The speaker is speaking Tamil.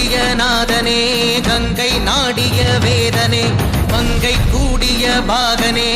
கூடிய நாதனே கங்கை நாடிய வேதனே மங்கை கூடிய பாகனே.